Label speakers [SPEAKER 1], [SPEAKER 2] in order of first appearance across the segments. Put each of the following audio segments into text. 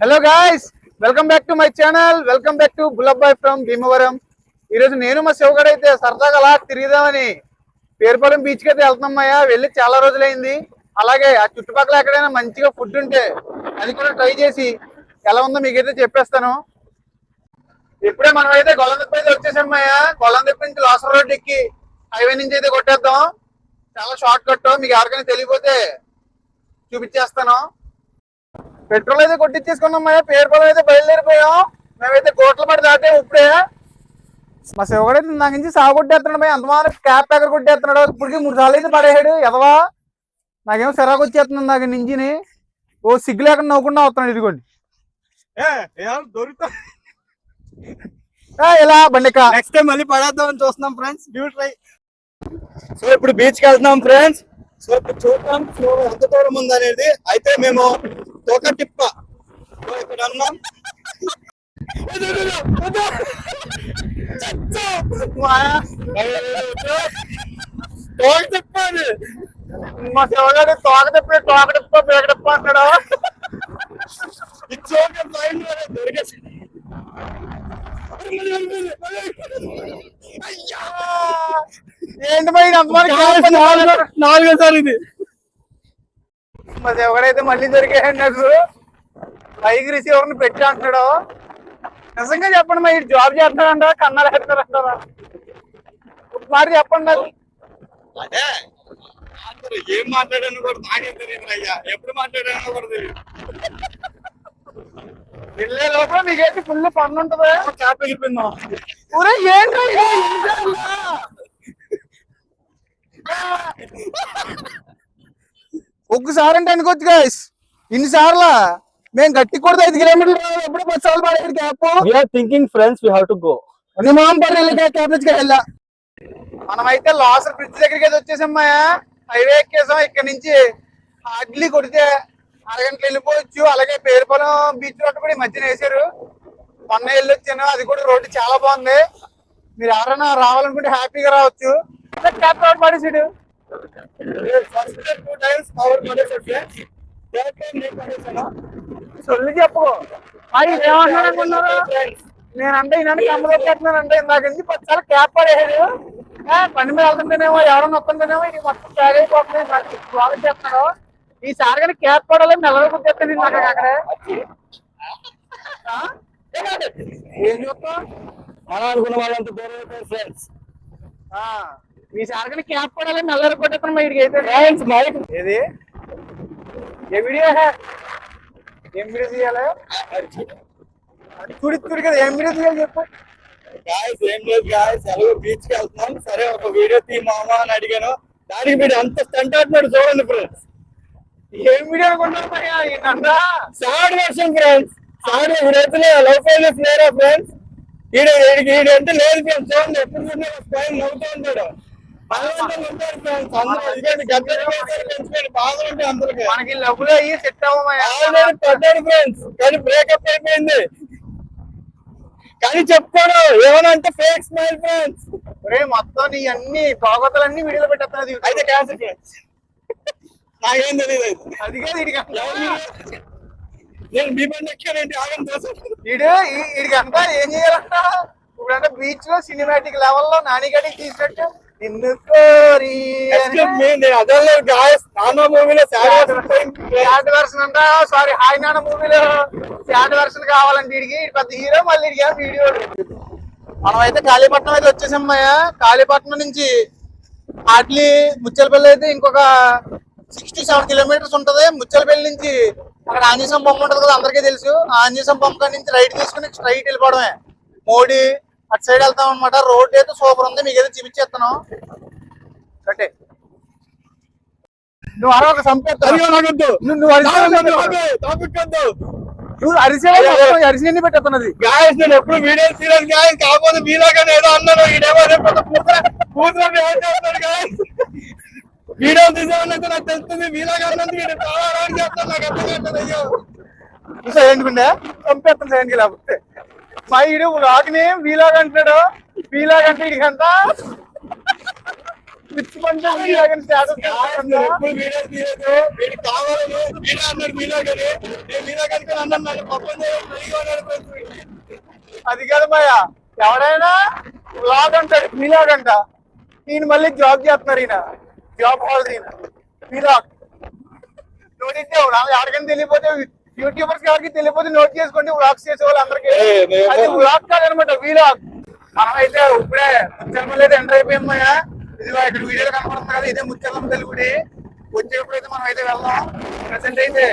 [SPEAKER 1] Hello guys welcome back to my channel welcome back to Bullabbai from Bhimavaram ఈరోజు నేను మా శివగడ అయితే సరదాగా అలా తిరిగిదామని పేరుపాలెం బీచ్కి అయితే వెళ్తున్నామయ్యా వెళ్ళి చాలా రోజులైంది. అలాగే ఆ చుట్టుపక్కల ఎక్కడైనా మంచిగా ఫుడ్ ఉంటే అది కూడా ట్రై చేసి ఎలా ఉందో మీకైతే చెప్పేస్తాను. ఇప్పుడే మనం అయితే గొల్లందప్ప అయితే వచ్చేసామయ్యా గొల్లందప్పి నుంచి లాసర్ రోడ్ ఎక్కి హైవే నుంచి అయితే కొట్టేద్దాం. చాలా షార్ట్ కట్ మీకు ఎవరికైనా తెలియకపోతే చూపించేస్తాను. పెట్రోల్ అయితే కొట్టించేసుకున్నాం అయ్యా పేరుపాలెం అయితే బయలుదేరిపోయాం. మేమైతే కోట్ల పడి దాటే ఇప్పుడే. మా శివగడైతే నాకు నుంచి సాగు కొట్టేస్తున్నాడు భయ అంతమానం క్యాప్ ప్యాకర్ కొట్టేస్తున్నాడు. ఇప్పటికి మూడు సార్లు అయితే పడేసాడు ఎదవా? నాకేమో సిరాకు వచ్చేస్తుంది నాకు నుంచిని. ఓ సిగ్గు లేకుండా నవ్వుకుండా వస్తున్నాడు ఇదిగోండి.
[SPEAKER 2] దొరుకుతా?
[SPEAKER 1] ఇలా బండిక?
[SPEAKER 2] నెక్స్ట్ టైం మళ్ళీ పడేద్దాం అని చూస్తున్నాం ఫ్రెండ్స్ డ్యూ ట్రై సో ఇప్పుడు బీచ్కి వెళ్తున్నాం ఫ్రెండ్స్ సో ఇప్పుడు చూద్దాం. సో ఎంత దూరం ఉంది అనేది అయితే మేము తోక టిప్ప ఇక్కడ అన్నాం తోక
[SPEAKER 1] మా శివగాడు తోక తిప్పి తోక తిప్ప అంటాడు.
[SPEAKER 2] దొరికేసి
[SPEAKER 1] ఏంటి మరి అంతమానం
[SPEAKER 2] నాలుగోసారి ఇది
[SPEAKER 1] మా శివగాడైతే మళ్ళీ దొరికాయండి నాకు పైకి రిసీవర్ని పెట్టి అంటున్నాడు? నిజంగా చెప్పండి మరి జాబ్ చేస్తాడంట కన్నాలు పెడతారంటారా? మాట చెప్పండి నాకు
[SPEAKER 2] అదే ఏం మాట్లాడాను కూడా నాకే తెలియదు అయ్యా. ఎప్పుడు మాట్లాడానో కూడా తెలియదు.
[SPEAKER 1] వెళ్ళే లోపల మీకైతే ఫుల్ పన్ను ఉంటదా ఊరే ఇది? ఎన్నిసార్లు? ఒక్కసారి అంటే అనుకోవచ్చు గాయస్ ఇన్నిసార్లు? మేము గట్టి కూడా ఐదు కిలోమీటర్లు. ఎప్పుడు పది సార్లు పడేది cap
[SPEAKER 2] we are thinking friends we have to go.
[SPEAKER 1] నీ మామ పడి క్యాబ్ నుంచి వెళ్ళా. మనమైతే లాసర్ బ్రిడ్జ్ దగ్గరికి అయితే వచ్చేసామయ్యా. హైవే ఎక్కేసాం. ఇక్కడ నుంచి హార్డ్లీ కొడితే అరగంటలు వెళ్ళిపోవచ్చు. అలాగే పేరుపాలెం బీచ్ రోడ్డు కూడా ఈ మధ్యన వేసారు మొన్న వెళ్ళి వచ్చాను అది కూడా రోడ్డు చాలా బాగుంది. మీరు ఎవరైనా రావాలనుకుంటే హ్యాపీగా రావచ్చు.
[SPEAKER 2] Power పడేసాడు friends third time నేను పడేసాను
[SPEAKER 1] సొల్లు చెప్పు. మరి ఏమన్నాడు అనుకున్నారు నేనంటే ఈనాడు కమ్మలో ఇందాక నుంచి పచ్చాలు క్యాప్ పడేసాడు బండి మీద వెళ్తుంటేనేమో ఎవరో నొక్కుంటేనేమో ఇది మొత్తం బ్యాగ్ అయిపోతుంది. నాకు స్వాగతం చేస్తున్నాడు ఈసారి కానీ క్యాప్ పడాలని నెలలో గుర్తెత్తాను నాకు అక్కడ. ఆ? ఏం చూస్తాం
[SPEAKER 2] మనం అనుకున్న వాళ్ళంత ఫ్రెండ్స్
[SPEAKER 1] ఆ, ఈసారి కానీ క్యాప్ పడాలని నెలలో కొట్టేస్తాను మా ఇడికి అయితే.
[SPEAKER 2] ఫ్రెండ్స్ మైక్
[SPEAKER 1] ఏది? ఏ వీడియో? హే ఏం వీడియో తీయాలి? తుడి తుడి కదా ఏం వీడియో తీయాలి చెప్పు.
[SPEAKER 2] గాయస్ ఏం లేదు గాయస్ ఎలాగో బీచ్కి వెళ్తున్నాం. సరే ఒక వీడియో తీ మామా అని అడిగాను. దానికి మీరు అంత స్టంట్ ఆడుతున్నాడు చూడండి ఫ్రెండ్స్
[SPEAKER 1] ఏం వీడియో అనుకుంటున్నా
[SPEAKER 2] సాడ్ వర్షన్ ఫ్రెండ్స్ సాడ్ ఇప్పుడైతే లవ్ ఫైనల్స్ లేరా ఫ్రెండ్స్ ఈడ ఈడికి ఈడ అంటే లేదు ఫ్రెండ్స్ చూడండి ఎప్పుడు చూసినా స్పైన్ నవ్వుతూ ఉంటాడు.
[SPEAKER 1] మనకి లవ్లో అయ్యి సెట్
[SPEAKER 2] పడ్డాడు ఫ్రెండ్స్ కానీ బ్రేకప్ అయిపోయింది. కానీ చెప్తాడు ఏమన్నా అంటే ఫేక్ స్మైల్ ఫ్రెండ్స్
[SPEAKER 1] ఒరే మొత్తం నీ అన్ని తోగతలన్నీ వీడియోలో పెట్టేస్తున్నది
[SPEAKER 2] అయితే క్యాన్సర్ ఫ్రెండ్స్ నాకేం తెలియదు.
[SPEAKER 1] అది కాదు వీడికి
[SPEAKER 2] నేను మీ బండి ఎక్కానండి ఆగం కోసం.
[SPEAKER 1] వీడు ఈ- వీడికి అంతా ఏం చేయాలంట? ఇప్పుడంటే బీచ్లో సినిమాటిక్ లెవెల్లో నానిగడికి తీసినట్టు. నిన్ను కోరి
[SPEAKER 2] అదే గాయస్ నాన్న మూవీలో సాడ్
[SPEAKER 1] వెర్షన్ అంట సారీ హాయ్ నాన్న మూవీలో శాడ్ వెర్షన్ కావాలంటే వీడు పెద్ద హీరో మళ్ళీ వీడికి వీడియో మనం అయితే కాళీపట్నం అయితే వచ్చేసామయ్యా కాళీపట్నం నుంచి హార్డ్లీ ముచ్చలపల్లి అయితే ఇంకొక సిక్స్టీ సెవెన్ కిలోమీటర్స్ ఉంటది. ముచ్చలపల్లి నుంచి అక్కడ ఆంజనేయం బొమ్మ ఉంటది కదా అందరికీ తెలుసు. ఆంజనేయం బొమ్మ నుంచి రైట్ తీసుకుని స్ట్రైట్ వెళ్ళిపోవడమే. మోడీ అటు సైడ్ వెళ్తాం అనమాట రోడ్ అయితే సూపర్ ఉంది. మీకు ఏదో చూపించేస్తాను. కట్టే నువ్వు అరవక సంపేస్తాను
[SPEAKER 2] నాకొద్దు
[SPEAKER 1] నువ్వు నువ్వు అరిసే
[SPEAKER 2] టాపిక్ వద్దు
[SPEAKER 1] నువ్వు అరిసే అరిసి పెట్టేస్తున్నది
[SPEAKER 2] గాయస్ నేను ఎప్పుడు వీడియో తీయలేదు గాయస్ కాకపోతే మీలాగానే ఏదో అన్నాను. ఈడేమో రేపు కూతురు కూతురు గాయస్ వీడియో తీసేవాళ్ళైతే నాకు తెలుస్తుంది. మీలాగా అన్నందుకు చాలా రాంగ్ చేస్తాను నాకు అర్థం కావట్లేదు అయ్యో.
[SPEAKER 1] కి లేకపోతే. ఈడు రాకుని వీలాగా అంటున్నాడు వీలాగా అంటే ఇడికంతా పిచ్చి పంచ అది కాదు మాయ. ఎవరైనా వ్లాగ్ అంటాడు అంట ఈయన మళ్ళీ జాబ్ చేస్తున్నారు ఈయన. జాబ్ హాల్ ఈయన మీలాగ్ నోటిస్తే ఎవరికైనా తెలియపోతే యూట్యూబర్స్ ఎవరికి తెలియపోతే నోట్ చేసుకోండి వ్లాగ్స్ చేసే అందరికీ. అది వ్లాగ్ కాదనమాట వీలాగ్ మనం అయితే ఇప్పుడే ముచ్చలమల్లి అయితే ఎంటర్ అయిపోయామయ్యా ఇదిగో ఇక్కడ వీడియోలో కనపడుతుంది కదా ఇదే ముచ్చలమ్మ తల్లి గుడి వచ్చేప్పుడు అయితే మనం అయితే వెళ్దాం. ప్రెసెంట్ అయితే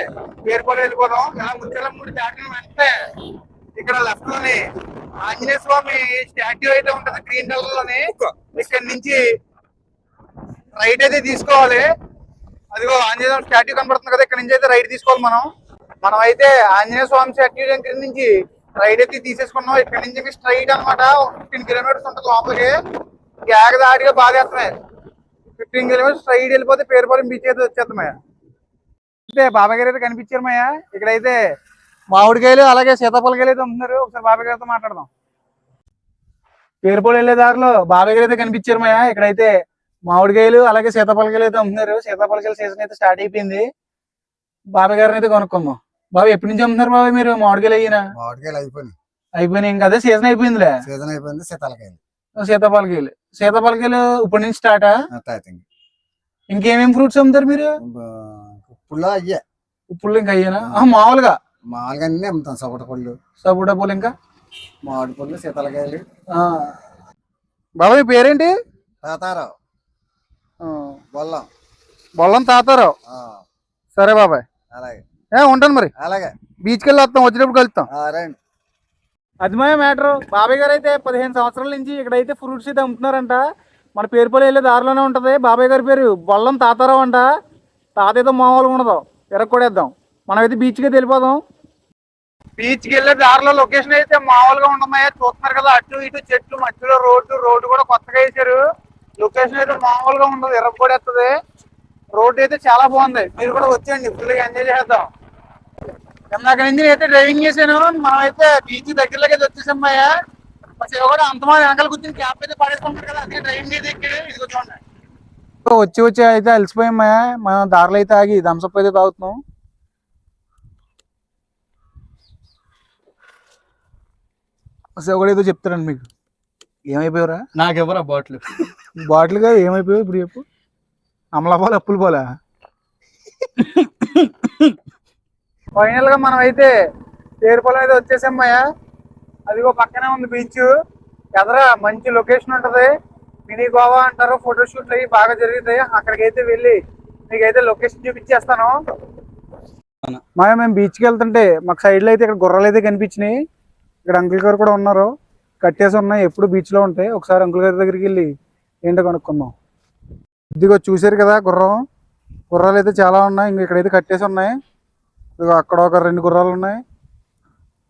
[SPEAKER 1] ఏర్పాటు వెళ్ళిపోదాం. ఇలా ముచ్చలమ్మ గుడి దాటిన వెంటనే ఇక్కడ లెఫ్ట్లోని ఆంజనేయ స్వామి స్టాట్యూ అయితే ఉంటది గ్రీన్ కలర్లోని ఇక్కడ నుంచి రైట్ అయితే తీసుకోవాలి. అదిగో ఆంజనేయ స్వామి స్టాట్యూ కనపడుతుంది కదా ఇక్కడ నుంచి అయితే రైట్ తీసుకోవాలి మనం. మనం అయితే ఆంజనేయ స్వామి స్టాట్యూ దగ్గర నుంచి రైడ్ అయితే తీసేసుకున్నాం. ఇక్కడ నుంచి స్ట్రైట్ అన్నమాట. ఫిఫ్టీన్ కిలోమీటర్స్ ఉంటుంది లోపలికి. ఏకదారిగా బాగా వేస్తున్నాయి ఫిఫ్టీన్ కిలోమీటర్స్ స్ట్రైట్ వెళ్ళిపోతే పేరుపాలెం బీచ్ అయితే వచ్చేస్తామయ్య అంటే బాబాయ్ గారు అయితే కనిపించారు మయ్య ఇక్కడైతే మామిడికాయలు అలాగే సీతాఫలకాయలు అయితే ఉంటున్నారు. ఒకసారి బాబాయ్ గారితో మాట్లాడదాం. పేరుపాలెం వెళ్ళే దారిలో బాబాయ్ గారు అయితే కనిపించారు మయ్య ఇక్కడైతే మామిడికాయలు అలాగే సీతాఫలకాయలు అయితే ఉంటున్నారు. సీతాఫలకాయల సీజన్ అయితే స్టార్ట్ అయిపోయింది. బాబాయ్ గారిని అయితే కొనుక్కుందాం. బాబాయ్ ఎప్పటి నుంచి అమ్ముతున్నారు బాబాయ్ మీరు? మామిడికాయలు అయినా
[SPEAKER 3] మామిడికాయలు అయిపోయినాయి.
[SPEAKER 1] అయిపోయినాయి. ఇంకా అదే సీజన్ అయిపోయిందిలే?
[SPEAKER 3] సీజన్ అయిపోయింది శీతాలకాయలు
[SPEAKER 1] సీతాఫలకాయలు సీతాఫలకాయలు ఇప్పటి నుంచి స్టార్టా
[SPEAKER 3] తాతంగి
[SPEAKER 1] ఇంకేమేం ఫ్రూట్స్ అమ్ముతారు మీరు?
[SPEAKER 3] పుల్ల అయ్యే.
[SPEAKER 1] ఇప్పుడు ఇంకా అయ్యానా? మామూలుగా?
[SPEAKER 3] మామూలుగా అన్ని అమ్ముతాం సపోట పళ్ళు
[SPEAKER 1] సపోటా పూలు ఇంకా?
[SPEAKER 3] మామిడి పళ్ళు శీతలకాయలు
[SPEAKER 1] ఆ. బాబాయ్ మీ పేరేంటి?
[SPEAKER 3] తాతారావు. బొల్లం.
[SPEAKER 1] బొల్లం తాతారావు? సరే బాబాయ్.
[SPEAKER 3] అలాగే.
[SPEAKER 1] ఉంటాను మరి.
[SPEAKER 3] అలాగే.
[SPEAKER 1] బీచ్కి వెళ్ళి వస్తాం వచ్చేటప్పుడు కలుస్తాం.
[SPEAKER 3] ఆ, రండి.
[SPEAKER 1] అది మా మ్యాటర్ బాబాయ్ గారు అయితే పదిహేను సంవత్సరాల నుంచి ఇక్కడైతే ఫ్రూట్స్ అయితే అమ్ముతున్నారంట. మన పేరుపల్లి వెళ్ళే దారిలోనే ఉంటది. బాబాయ్ గారి పేరు బొల్లం తాతారావు అంట. తాతయ్యతో మామూలుగా ఉండదు. ఎరక్కొడేద్దాం మనమైతే బీచ్కి అయితే వెళ్ళిపోదాం. బీచ్కి వెళ్ళే దారిలో లొకేషన్ అయితే మామూలుగా ఉండమయ్యా. చూస్తున్నారు కదా అటు ఇటు చెట్లు మధ్యలో రోడ్డు రోడ్డు కూడా కొత్తగా వేసారు లొకేషన్ అయితే మామూలుగా ఉండదు. ఎరక్కొడేస్తుంది రోడ్డు అయితే చాలా బాగుంది. మీరు కూడా వచ్చేయండి ఫుల్గా ఎంజాయ్ చేద్దాం ఇందాక నుంచి నేనైతే డ్రైవింగ్ చేశాను. మనం అయితే బీచ్ దగ్గరలోకి అయితే మా శివ కూడా అంతమంది వెనకాల కూర్చొని క్యాప్ అయితే పడేసుకుంటారు కదా అందుకే డ్రైవింగ్ అయితే ఇదిగో చూడండి. వచ్చి వచ్చి అయితే అలసిపోయామయ్యా మనం దారిలో అయితే ఆగి థమ్స్అప్ అయితే తాగుతున్నాం. కూడా ఏదో చెప్తారండి మీకు. ఏమైపోయారా
[SPEAKER 2] నాకెవరా బాటిల్?
[SPEAKER 1] బాటిల్గా ఏమైపోయావు ఇప్పుడు చెప్పు. అమలా పాలు అప్పుల పాలా. ఫైనల్గా మనం అయితే పేరుపాలెం అయితే వచ్చేసామయ్యా. అదిగో పక్కనే ఉంది బీచ్ ఎదర మంచి లొకేషన్ ఉంటది. మినీ గోవా అంటారు ఫోటో షూట్లు అవి బాగా జరుగుతాయి అక్కడికి అయితే వెళ్ళి మీకైతే లొకేషన్ చూపించేస్తాను. మాయ మేము బీచ్కి వెళ్తుంటే మాకు side లో అయితే ఇక్కడ గుర్రాలు అయితే కనిపించినాయి. ఇక్కడ అంకుల్ గారు కూడా ఉన్నారు. కట్టేసి ఉన్నాయి ఎప్పుడు beach లో ఉంటాయి ఒకసారి అంకుల్ గారి దగ్గరికి వెళ్ళి ఏంటో కనుక్కుందాం. ఇదిగో చూసారు కదా గుర్రం. గుర్రాలు అయితే చాలా ఉన్నాయి. ఇంక ఇక్కడైతే కట్టేసి ఉన్నాయి. ఇదిగో అక్కడ ఒక రెండు గుర్రాలు ఉన్నాయి.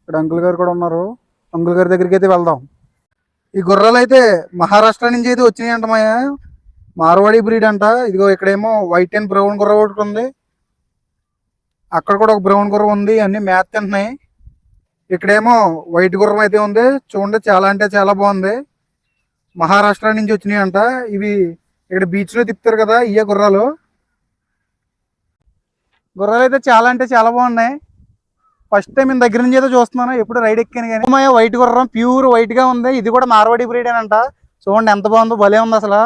[SPEAKER 1] ఇక్కడ అంకుల్ గారు కూడా ఉన్నారు. అంకుల్ గారి దగ్గరికి అయితే వెళ్దాం. ఈ గుర్రాలు అయితే మహారాష్ట్ర నుంచి అయితే వచ్చినాయి అంటమాయ మార్వాడి బ్రీడ్ అంట. ఇదిగో ఇక్కడేమో వైట్ అండ్ బ్రౌన్ గుర్ర ఒకటి ఉంది. అక్కడ కూడా ఒక బ్రౌన్ గుర్రం ఉంది. అన్ని మ్యాథ్ తింటున్నాయి ఇక్కడేమో వైట్ గుర్రం అయితే ఉంది. చూడండి చాలా అంటే చాలా బాగుంది. మహారాష్ట్ర నుంచి వచ్చినాయి అంట ఇవి ఇక్కడ బీచ్లో తిప్పుతారు కదా ఇయ్య గుర్రాలు. గుర్రాలు అయితే చాలా అంటే చాలా బాగున్నాయి. ఫస్ట్ టైం నేను దగ్గర నుంచి అయితే చూస్తున్నాను ఎప్పుడు రైడ్ ఎక్కాను కానీ. అమ్మాయి వైట్ గుర్రం ప్యూర్ వైట్గా ఉంది. ఇది కూడా మార్వాడి బ్రీడ్ అంట చూడండి ఎంత బాగుందో భలే ఉంది అసలు.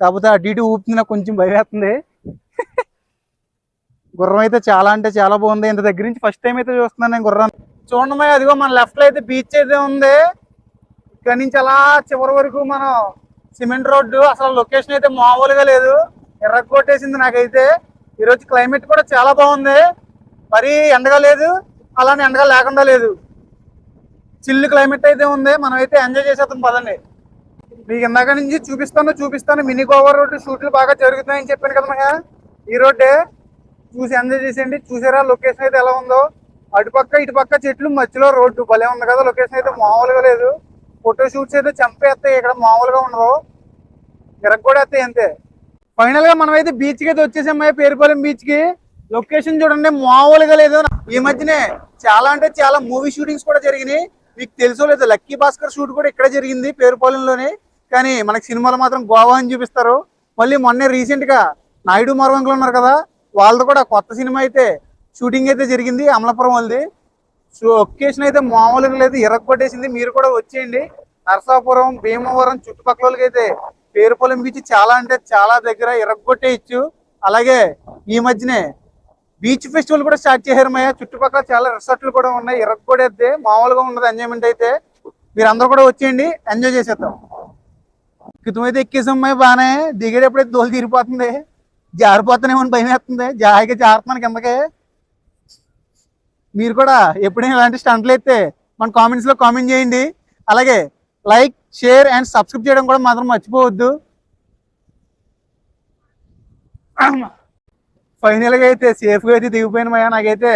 [SPEAKER 1] కాకపోతే అటు ఇటు ఊపుతుంది నాకు కొంచెం భయం వేస్తుంది. గుర్రం అయితే చాలా అంటే చాలా బాగుంది. ఇంత దగ్గర నుంచి ఫస్ట్ టైం అయితే చూస్తున్నాను నేను గుర్రం. చూడండి అదిగో మన లెఫ్ట్లో అయితే బీచ్ అయితే ఉంది. ఇక్కడ నుంచి అలా చివరి వరకు మనం సిమెంట్ రోడ్డు అసలు లొకేషన్ అయితే మామూలుగా లేదు. ఎర్రగొట్టేసింది నాకైతే. ఈరోజు క్లైమేట్ కూడా చాలా బాగుంది. మరీ ఎండగా లేదు. అలానే ఎండగా లేకుండా లేదు. చిల్లు క్లైమేట్ అయితే ఉంది. మనం అయితే ఎంజాయ్ చేసేద్దాం పదండి. మీకు ఇందాక నుంచి చూపిస్తాను చూపిస్తాను. మినీ గోవా రోడ్డు షూట్లు బాగా జరుగుతున్నాయని చెప్పాను కదా మహా. ఈ రోడ్డే. చూసి ఎంజాయ్ చేసేయండి. చూసారా లొకేషన్ అయితే ఎలా ఉందో? అటుపక్క ఇటుపక్క చెట్లు మధ్యలో రోడ్డు. భలే ఉంది కదా లొకేషన్ అయితే మామూలుగా లేదు. ఫోటో షూట్స్ అయితే చంపేస్తాయి ఇక్కడ మామూలుగా ఉండవు. ఇరగ కూడా వస్తాయి అంతే. ఫైనల్గా మనం అయితే బీచ్కి అయితే వచ్చేసాం పేరుపాలెం బీచ్కి. లొకేషన్ చూడండి మామూలుగా లేదు. ఈ మధ్యనే చాలా అంటే చాలా మూవీ షూటింగ్స్ కూడా జరిగినాయి. మీకు తెలుసో లేదు లక్కీ భాస్కర్ షూట్ కూడా ఇక్కడ జరిగింది పేరుపాలెంలోనే. కానీ మనకి సినిమాలో మాత్రం గోవా అని చూపిస్తారు. మళ్ళీ మొన్నే రీసెంట్గా నాయుడు మరవంకులు ఉన్నారు కదా వాళ్ళది కూడా కొత్త సినిమా అయితే షూటింగ్ అయితే జరిగింది అమలాపురం వాళ్ళది. సో ఒకేషన్ అయితే మామూలుగా లేదు. ఇరగొట్టేసింది. మీరు కూడా వచ్చేయండి. నరసాపురం భీమవరం చుట్టుపక్కలకి అయితే పేరుపొలం బీచ్ చాలా అంటే చాలా దగ్గర ఇరగొట్టేయచ్చు. అలాగే ఈ మధ్యనే బీచ్ ఫెస్టివల్ కూడా స్టార్ట్ చేశారు మయ్య చుట్టుపక్కల చాలా రిసార్ట్లు కూడా ఉన్నాయి. ఇరగొడేస్తే మామూలుగా ఉన్నది ఎంజాయ్మెంట్ అయితే మీరు అందరూ కూడా వచ్చేయండి. ఎంజాయ్ చేసేద్దాం. క్రితం అయితే ఎక్కేసాం మయ్య బాగానే దిగేటప్పుడైతే దోలు తీరిపోతుంది. జారిపోతానేమో అని భయం వేస్తుంది జాయిగా జారుతున్నాను కిందకి. మీరు కూడా ఎప్పుడైనా ఇలాంటి స్టంట్లు అయితే మన కామెంట్స్లో కామెంట్ చేయండి. అలాగే లైక్ షేర్ అండ్ సబ్స్క్రైబ్ చేయడం కూడా మాత్రం మర్చిపోవద్దు. ఫైనల్గా అయితే సేఫ్గా అయితే దిగిపోయిన మయా. నాకైతే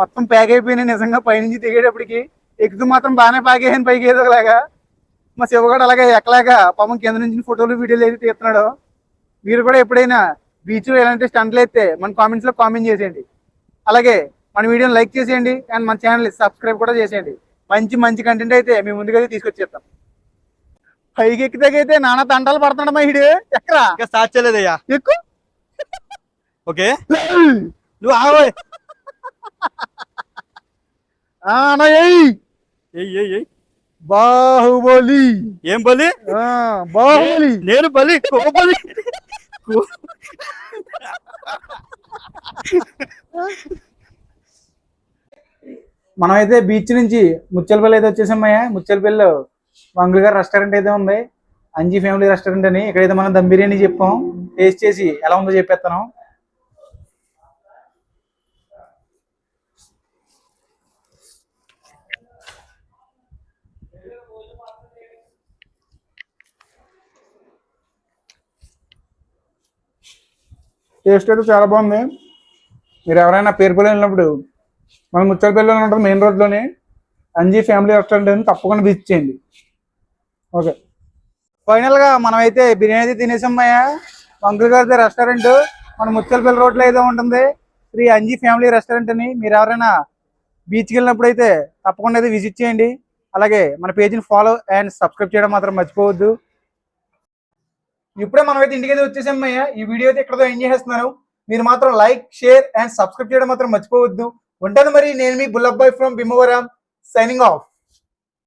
[SPEAKER 1] మొత్తం ప్యాక్ అయిపోయినాయి. నిజంగా పైనుంచి దిగేటప్పటికి ఎక్కుతూ మాత్రం బాగానే ప్యాక్ అయ్యాను పైకి ఏదోలాగా మా శివగాడు అలాగే ఎక్కలాగా పాపం కింద నుంచి ఫోటోలు వీడియోలు అయితే తీస్తున్నాడు. మీరు కూడా ఎప్పుడైనా బీచ్లో ఎలాంటి స్టంట్లు అయితే మన కామెంట్స్లో కామెంట్ చేసేయండి. అలాగే మన వీడియోని లైక్ చేసేయండి అండ్ మన ఛానల్ సబ్స్క్రైబ్ కూడా చేసేయండి. మంచి మంచి కంటెంట్ అయితే మేము ముందుగా తీసుకొచ్చేస్తాం. పైకి ఎక్కితే నాన్న తంటాలు పడుతున్నాడు మా ఇడు ఎక్కరా
[SPEAKER 2] ఇంకా స్టార్ట్ చేయలేదయ్యా.
[SPEAKER 1] ఎక్కువ
[SPEAKER 2] ఓకే. నువ్వు
[SPEAKER 1] ఏయ్. బాహుబలి.
[SPEAKER 2] ఏం బలి?
[SPEAKER 1] ఆ, బాహుబలి.
[SPEAKER 2] నేను బలి? బలి.
[SPEAKER 1] మనమైతే బీచ్ నుంచి ముచ్చలపల్లి అయితే వచ్చేసామయ్యా. ముచ్చలపల్లి మంగులు గారు రెస్టారెంట్ అయితే ఉంది. అంజీ ఫ్యామిలీ రెస్టారెంట్ అని ఇక్కడైతే మనం దమ్ బిర్యానీ చెప్పాం. టేస్ట్ చేసి ఎలా ఉందో చెప్పేస్తాను. టేస్ట్ అయితే చాలా బాగుంది. మీరు ఎవరైనా పేరుపల్లి వెళ్ళినప్పుడు మన ముచ్చలపల్లిలోనే ఉంటుంది మెయిన్ రోడ్లోనే. అంజీ ఫ్యామిలీ రెస్టారెంట్ అని తప్పకుండా విజిట్ చేయండి. ఓకే. ఫైనల్గా మనమైతే బిర్యానీ అయితే తినేసామయ్యా మంకుల్ గారిది రెస్టారెంట్ మన ముచ్చలపల్లి రోడ్లో అయితే ఉంటుంది. శ్రీ అంజీ ఫ్యామిలీ రెస్టారెంట్ అని. మీరు ఎవరైనా బీచ్కి వెళ్ళినప్పుడు అయితే తప్పకుండా అయితే విజిట్ చేయండి. అలాగే మన పేజీని ఫాలో అండ్ సబ్స్క్రైబ్ చేయడం మాత్రం మర్చిపోవద్దు. ఇప్పుడే మనమైతే ఇంటికైతే ఇంటికి అయితే వచ్చేసామయ్యా ఈ వీడియో అయితే ఇక్కడతో ఎంజాయ్ చేస్తున్నాను మీరు మాత్రం లైక్ షేర్ అండ్ సబ్స్క్రైబ్ చేయడం మాత్రం మర్చిపోవద్దు. ఉంటాను మరి నేను మీ Bullabbai from Bhimavaram signing off